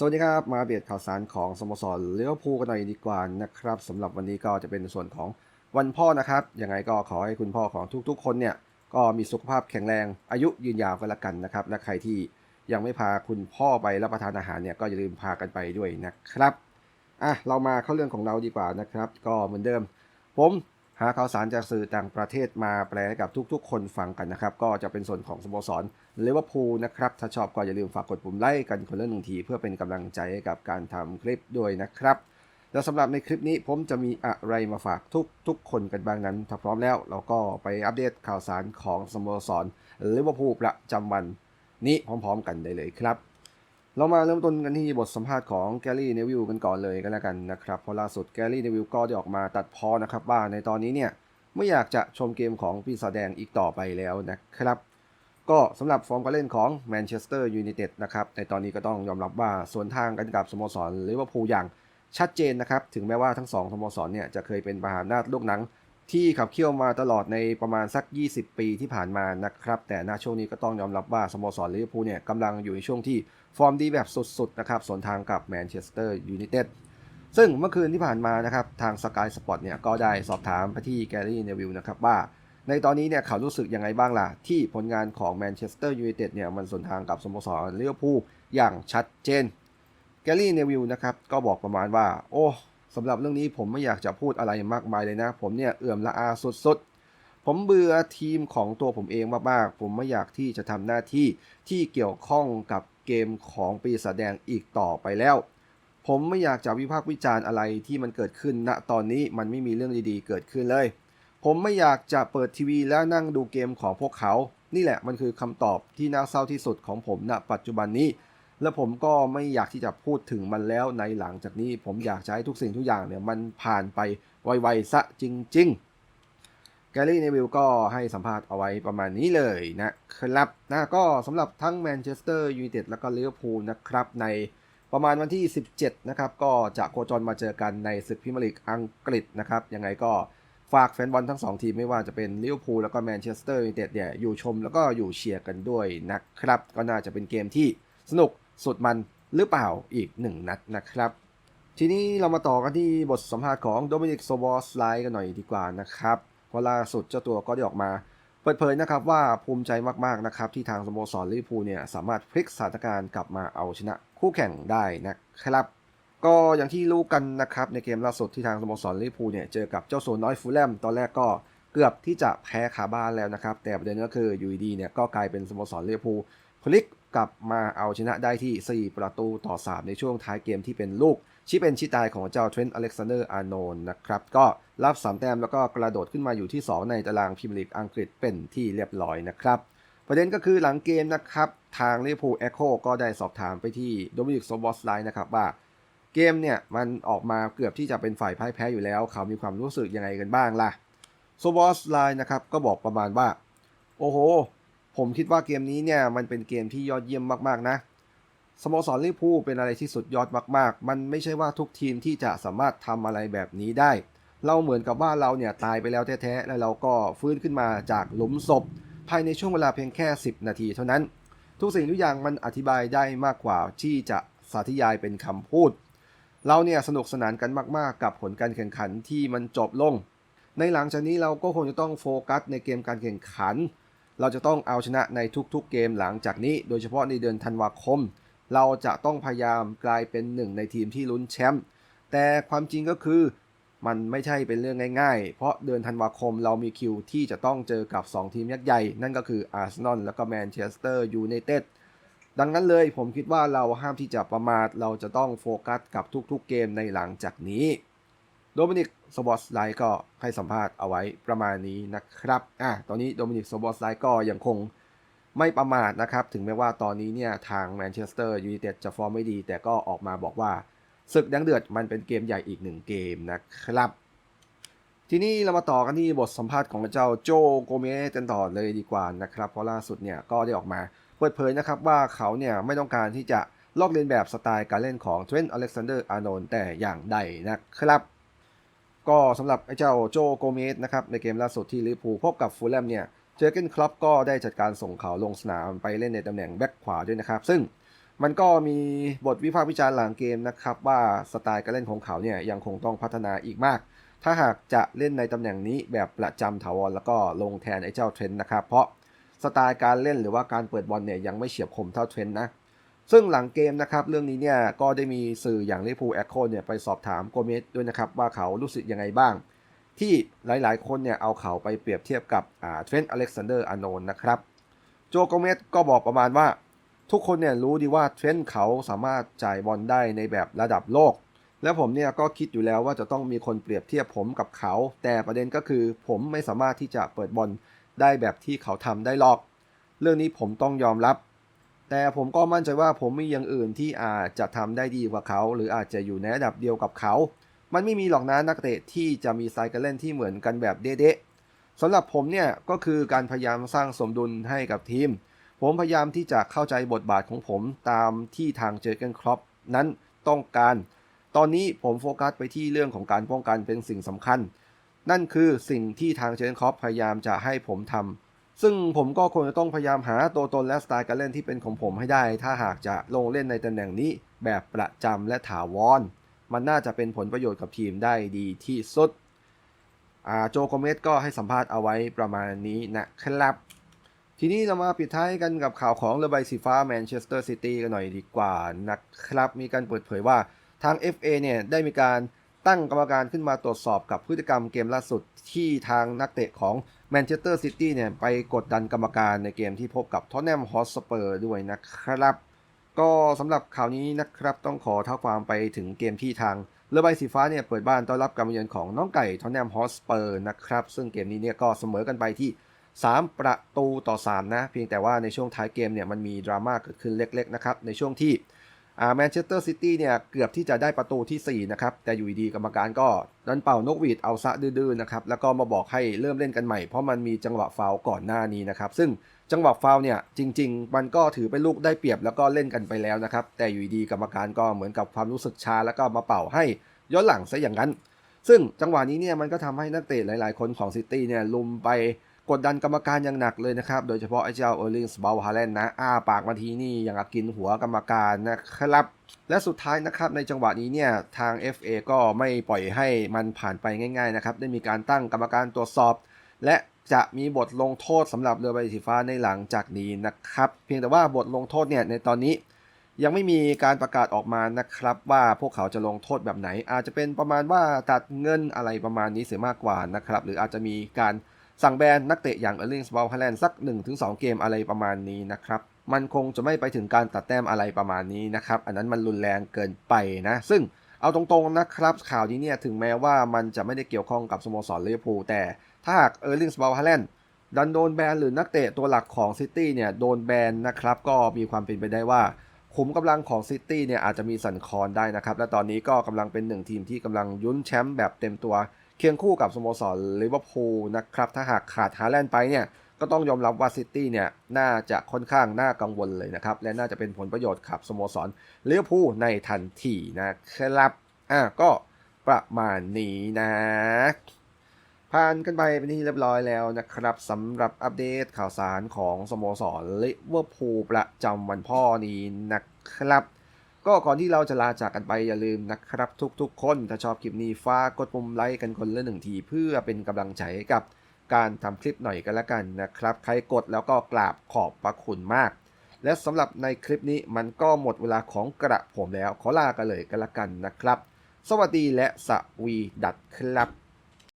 สวัสดีครับ มาเบียดข่าวสารของสโมสรเลี้ยวภูกันหน่อยดีกว่านะครับสำหรับวันนี้ก็จะเป็นส่วนของวันพ่อนะครับยังไงก็ขอให้คุณพ่อของทุกๆ คนเนี่ยก็มีสุขภาพแข็งแรง อายุยืนยาวกันละกันนะครับ และใครที่ยังไม่พาคุณพ่อไปรับประทานอาหารเนี่ยก็อย่าลืมพากันไปด้วยนะครับอะเรามาเข้าเรื่องของเราดีกว่านะครับ ก็เหมือนเดิม ผม หาข่าวสารจากสื่อต่างประเทศมาแปลให้กับทุกๆ คนฟังกันนะครับ ก็จะเป็นส่วนของสโมสรลิเวอร์พูลนะครับ ถ้าชอบก็อย่าลืมฝากกดปุ่มไลค์กันคนละหนึ่งที เพื่อเป็นกำลังใจให้กับการทำคลิปด้วยนะครับ แล้วสำหรับในคลิปนี้ผมจะมีอะไรมาฝากทุกทุกคนกันบ้างนั้น ถ้าพร้อมแล้วเราก็ไปอัปเดตข่าวสารของสโมสรลิเวอร์พูลประจำวันนี้พร้อม ๆ กันได้เลยครับ เรามาเริ่มต้นกันที่บทสัมภาษณ์ของแกรี่เนวิลกันก่อนเลยกันแล้วกันนะครับเพราะล่าสุดแกรี่เนวิลก็ได้ออกมาตัดพอนะครับว่าในตอนนี้เนี่ยไม่อยากจะชมเกมของปีศาจแดงอีกต่อไปแล้วนะครับ ก็สำหรับฟอร์มการเล่นของแมนเชสเตอร์ยูไนเต็ดนะครับในตอนนี้ก็ต้องยอมรับว่าสวนทางกันกับสโมสรลิเวอร์พูลอย่างชัดเจนนะครับ ถึงแม้ว่าทั้งสองสโมสรเนี่ยจะเคยเป็นประหารนาฏลูกหนัง ที่ขับเคี่ยวมาตลอดในประมาณสัก 20 ปีที่ผ่านมานะครับ แต่ณช่วงนี้ก็ต้องยอมรับว่าสโมสรลิเวอร์พูลเนี่ยกำลังอยู่ในช่วงที่ฟอร์มดีแบบสุดๆนะครับสวนทางกับแมนเชสเตอร์ยูไนเต็ดซึ่งเมื่อคืนที่ผ่านมานะครับทางสกายสปอร์ตเนี่ยก็ได้สอบถามไปที่แกรี่เนวิลนะครับว่า ในตอนนี้เนี่ยเขารู้สึกยังไงบ้างล่ะ ที่ผลงานของแมนเชสเตอร์ยูไนเต็ดเนี่ยมันสวนทางกับสโมสรลิเวอร์พูลอย่างชัดเจนแกรี่เนวิลนะครับก็บอกประมาณว่า โอ้ สำหรับเรื่องนี้ผมไม่อยากจะพูดอะไรมากมายเลยนะ ผมเนี่ยเอื่อมละอาสุดๆ ผมเบื่อทีมของตัวผมเองมากๆ ผมไม่อยากที่จะทำหน้าที่ที่เกี่ยวข้องกับเกมของปีศาจแดงอีกต่อไปแล้ว ผมไม่อยากจะวิพากษ์วิจารณ์อะไรที่มันเกิดขึ้นณตอนนี้มันไม่มีเรื่องดีๆ เกิดขึ้นเลย ผมไม่อยากจะเปิดทีวีแล้วนั่งดูเกมของพวกเขา นี่แหละมันคือคำตอบที่น่าเศร้าที่สุดของผมณปัจจุบันนี้ และผมก็ไม่อยากที่จะพูดถึงมันแล้วในหลังจากนี้ ผมอยากจะให้ทุกสิ่งทุกอย่างเนี่ยมันผ่านไปไวๆซะจริง ๆ แกรี่เนวิลก็ให้สัมภาษณ์เอาไว้ประมาณนี้เลยนะครับนะก็สำหรับทั้งแมนเชสเตอร์ยูไนเต็ดแล้วก็ลิเวอร์พูลนะครับในประมาณวันที่ 17 นะครับ ก็จะโคจรมาเจอกันในศึกพรีเมียร์ลีกอังกฤษนะครับ ยังไงก็ฝากแฟนบอลทั้ง 2 ทีม ไม่ว่าจะเป็นลิเวอร์พูลแล้วก็แมนเชสเตอร์ยูไนเต็ดเนี่ยอยู่ชมแล้วก็อยู่เชียร์กันด้วยนะครับ ก็น่าจะเป็นเกมที่สนุก สุดมันหรือเปล่าอีก 1 นัดนะครับ ทีนี้เรามาต่อกันที่บทสัมภาษณ์ของโดมินิกโซบอสไลกันหน่อยดีกว่านะครับเพราะล่าสุดเจ้าตัวก็ได้ออกมา เปิดเผยนะครับว่าภูมิใจมากๆนะครับที่ทางสโมสรลิเวอร์พูลเนี่ยสามารถพลิกสถานการณ์กลับมาเอาชนะคู่แข่งได้นะครับ ก็อย่างที่รู้กันนะครับในเกมล่าสุดที่ทางสโมสรลิเวอร์พูลเนี่ยเจอกับเจ้าโซนน้อยฟูลแลมตอนแรกก็เกือบที่จะแพ้คาบ้านแล้วนะครับ แต่ประเด็นก็คืออยู่ดีเนี่ยก็กลายเป็นสโมสรลิเวอร์พูลพลิก กลับมาเอาชนะได้ที่ 4 ประตูต่อ 3 ในช่วงท้ายเกมที่เป็นลูกชิเป็นชิตายของเจ้าเทรนต์อเล็กซานเดอร์อาร์โนนนะครับ ก็รับ 3 แต้มแล้วก็กระโดดขึ้นมาอยู่ที่ 2 ในตารางพรีเมียร์ลีกอังกฤษเป็นที่เรียบร้อยนะครับ ประเด็นก็คือหลังเกมนะครับ ทางลิเวอร์พูลเอ็กโคก็ได้สอบถามไปที่โดมินิกโซบอสไลน์นะครับว่าเกมเนี่ยมันออกมาเกือบที่จะเป็นฝ่ายพ่ายแพ้อยู่แล้ว เขามีความรู้สึกยังไงกันบ้างล่ะโซบอสไลน์นะครับก็บอกประมาณว่า โอ้โห ผมคิดว่าเกมนี้เนี่ยมันเป็นเกมที่ยอดเยี่ยมมากๆนะสโมสรลิเวอร์พูลเป็นอะไรที่สุดยอดมากๆ มันไม่ใช่ว่าทุกทีมที่จะสามารถทำอะไรแบบนี้ได้ เราเหมือนกับว่าเราเนี่ยตายไปแล้วแท้ๆ แล้วเราก็ฟื้นขึ้นมาจากหลุมศพ ภายในช่วงเวลาเพียงแค่ 10 นาทีเท่านั้น ทุกสิ่งทุกอย่างมันอธิบายได้มากกว่าที่จะสาธยายเป็นคำพูด เราเนี่ยสนุกสนานกันมากๆ กับผลการแข่งขันที่มันจบลง ในหลังจากนี้เราก็คงจะต้องโฟกัสในเกมการแข่งขัน เราจะต้องเอาชนะในทุกๆเกมหลังจากนี้ โดยเฉพาะในเดือนธันวาคม เราจะต้องพยายามกลายเป็นหนึ่งในทีมที่ลุ้นแชมป์แต่ความจริงก็คือมันไม่ใช่เป็นเรื่องง่ายๆ เพราะเดือนธันวาคมเรามีคิวที่จะต้องเจอกับ 2 ทีมยักษ์ใหญ่ นั่นก็คืออาร์เซนอลและก็แมนเชสเตอร์ยูไนเต็ดดังนั้นเลยผมคิดว่าเราห้ามที่จะประมาทเราจะต้องโฟกัสกับทุกๆเกมในหลังจากนี้ โดมินิกสบอสไลก็ให้สัมภาษณ์เอาไว้ประมาณนี้นะครับอะตอนนี้โดมินิกสบอสไลก็ยังคงไม่ประมาทนะครับ ถึงแม้ว่าตอนนี้เนี่ยทางแมนเชสเตอร์ยูไนเต็ดจะฟอร์มไม่ดี แต่ก็ออกมาบอกว่าศึกดังเดือดมันเป็นเกมใหญ่อีกหนึ่งเกมนะครับ ทีนี้เรามาต่อกันที่บทสัมภาษณ์ของเจ้าโจโกเมสกันต่อเลยดีกว่านะครับ เพราะล่าสุดเนี่ยก็ได้ออกมาเปิดเผยนะครับว่าเขาเนี่ยไม่ต้องการที่จะลอกเลียนแบบสไตล์การเล่นของเทรนต์อเล็กซานเดอร์อาร์โนนแต่อย่างใดนะครับ ก็สำหรับไอ้เจ้าโจโกเมสนะครับในเกมล่าสุดที่ลิเวอร์พูลพบกับฟูลแลมเนี่ยเจอเกนคลับก็ได้จัดการส่งเขาลงสนามไปเล่นในตำแหน่งแบ็คขวาด้วยนะครับ ซึ่งมันก็มีบทวิพากษ์วิจารณ์หลังเกมนะครับ ว่าสไตล์การเล่นของเขาเนี่ยยังคงต้องพัฒนาอีกมาก ถ้าหากจะเล่นในตำแหน่งนี้แบบประจำถาวรแล้วก็ลงแทนไอ้เจ้าเทรนด์นะครับ เพราะสไตล์การเล่นหรือว่าการเปิดบอลเนี่ยยังไม่เฉียบคมเท่าเทรนด์นะ ซึ่งหลังเกมนะครับเรื่องนี้เนี่ยก็ได้มีสื่ออย่างลิพูแอคโคเนี่ยไปสอบถามโกเมสด้วยนะครับว่าเขารู้สึกยังไงบ้าง ที่หลายๆ คนเนี่ยเอาเขาไปเปรียบเทียบกับเทรนต์อเล็กซานเดอร์อานนนะครับโจโกเมสก็บอกประมาณว่า ทุกคนเนี่ยรู้ดีว่าเทรนต์เขาสามารถจ่ายบอลได้ในแบบระดับโลก และผมเนี่ยก็คิดอยู่แล้วว่าจะต้องมีคนเปรียบเทียบผมกับเขา แต่ประเด็นก็คือผมไม่สามารถที่จะเปิดบอลได้แบบที่เขาทำได้หรอก เรื่องนี้ผมต้องยอมรับ แต่ผมก็มั่นใจว่าผมมีอย่างอื่นที่อาจจะทำได้ดีกว่าเขา หรืออาจจะอยู่ในระดับเดียวกับเขา มันไม่มีหรอกนะนักเตะที่จะมีสไตล์การเล่นที่เหมือนกันแบบเด๊ะๆสำหรับผมเนี่ยก็คือการพยายามสร้างสมดุลให้กับทีม ผมพยายามที่จะเข้าใจบทบาทของผมตามที่ทางเจอเกนครอปนั้นต้องการ ตอนนี้ผมโฟกัสไปที่เรื่องของการป้องกันเป็นสิ่งสำคัญ นั่นคือสิ่งที่ทางเจอเกนครอปพยายามจะให้ผมทำ ซึ่งผมก็คงจะต้องพยายามหาตัวตนและสไตล์การเล่นที่เป็นของผมให้ได้ ถ้าหากจะลงเล่นในตำแหน่งนี้แบบประจำและถาวร มันน่าจะเป็นผลประโยชน์กับทีมได้ดีที่สุดอ่าโจโกเมสก็ให้สัมภาษณ์เอาไว้ประมาณนี้นะครับ ทีนี้เรามาปิดท้ายกันกับข่าวของเรือใบสีฟ้าแมนเชสเตอร์ซิตี้กันหน่อยดีกว่านะครับ มีการเปิดเผยว่าทาง FA เนี่ยได้มีการตั้งกรรมการขึ้นมาตรวจสอบกับพฤติกรรมเกมล่าสุดที่ทางนักเตะของ แมนเชสเตอร์ซิตี้เนี่ยไปกดดันกรรมการในเกมที่พบกับท็อตแนมฮอสเปอร์ด้วยนะครับ ก็สำหรับข่าวนี้นะครับต้องขอเท้าความไปถึงเกมที่ทางเรือใบสีฟ้าเนี่ยเปิดบ้านต้อนรับการมาเยือนของน้องไก่ท็อตแนมฮอสเปอร์นะครับ ซึ่งเกมนี้เนี่ยก็เสมอกันไปที่ 3 ประตูต่อ 3 นะ เพียงแต่ว่าในช่วงท้ายเกมเนี่ยมันมีดราม่าเกิดขึ้นเล็กๆนะครับในช่วงที่ แมนเชสเตอร์ซิตี้เนี่ยเกือบที่จะได้ประตูที่ 4 นะครับ แต่อยู่ดีกรรมการก็ดันเป่านกหวีดเอาซะดื้อๆนะครับ แล้วก็มาบอกให้เริ่มเล่นกันใหม่ เพราะมันมีจังหวะฟาวก่อนหน้านี้นะครับ ซึ่งจังหวะฟาวเนี่ยจริง ๆ มันก็ถือเป็นลูกได้เปรียบแล้วก็เล่นกันไปแล้วนะครับ แต่อยู่ดีกรรมการก็เหมือนกับความรู้สึกชาแล้วก็มาเป่าให้ย้อนหลังซะอย่างนั้น ซึ่งจังหวะนี้เนี่ยมันก็ทำให้นักเตะหลาย ๆ คนของซิตี้เนี่ยลุมไป กดดันกรรมการอย่างหนักเลยนะครับ โดยเฉพาะไอ้เจ้าเออร์ลิงสบาลฮาเลนนะ อ้าปากมาทีนี่อย่างกินหัวกรรมการนะครับ และสุดท้ายนะครับในจังหวะนี้เนี่ยทาง FA ก็ไม่ปล่อยให้มันผ่านไปง่ายๆนะครับ ได้มีการตั้งกรรมการตรวจสอบ และจะมีบทลงโทษสำหรับเรือใบสีฟ้าในหลังจากนี้นะครับ เพียงแต่ว่าบทลงโทษเนี่ยในตอนนี้ยังไม่มีการประกาศออกมานะครับ ว่าพวกเขาจะลงโทษแบบไหน อาจจะเป็นประมาณว่าตัดเงินอะไรประมาณนี้เสียมากกว่านะครับ หรืออาจจะมีการ สั่งแบนนักเตะอย่างเออร์ลิงสบอลฮาแลนด์สัก 1-2 เกมอะไรประมาณนี้นะครับมันคงจะไม่ไปถึงการตัดแต้มอะไรประมาณนี้นะครับ อันนั้นมันรุนแรงเกินไปนะ ซึ่งเอาตรงๆนะครับ ข่าวนี้เนี่ยถึงแม้ว่ามันจะไม่ได้เกี่ยวข้องกับสโมสรลิเวอร์พูลแต่ถ้าหากเออร์ลิงสบอลฮาแลนด์ดันโดนแบนหรือนักเตะตัวหลักของซิตี้เนี่ยโดนแบนนะครับ ก็มีความเป็นไปได้ว่าขุมกำลังของซิตี้เนี่ยอาจจะมีสั่นคลอนได้นะครับ และตอนนี้ก็กำลังเป็นหนึ่งทีมที่กำลังยุ้นแชมป์แบบเต็มตัว เคียงคู่กับสโมสรลิเวอร์พูลนะครับถ้าหากขาดฮาแลนด์ไปเนี่ยก็ต้องยอมรับว่าซิตี้เนี่ยน่าจะค่อนข้างน่ากังวลเลยนะครับ และน่าจะเป็นผลประโยชน์กับสโมสรลิเวอร์พูลในทันทีนะครับอะก็ประมาณนี้นะผ่านกันไปเป็นที่เรียบร้อยแล้วนะครับสำหรับอัปเดตข่าวสารของสโมสรลิเวอร์พูลประจำวันพ่อนี้นะครับ ก็ก่อนที่เราจะลาจากกันไปอย่าลืมนะครับทุกๆ คน ถ้าชอบคลิปนี้ฝากกดปุ่มไลค์กันคนละหนึ่งที เพื่อเป็นกำลังใจให้กับการทำคลิปหน่อยกันละกันนะครับ ใครกดแล้วก็กราบขอบพระคุณมาก และสำหรับในคลิปนี้มันก็หมดเวลาของกระผมแล้วขอลากันเลยกันละกันนะครับ สวัสดีและสวีดัดครับ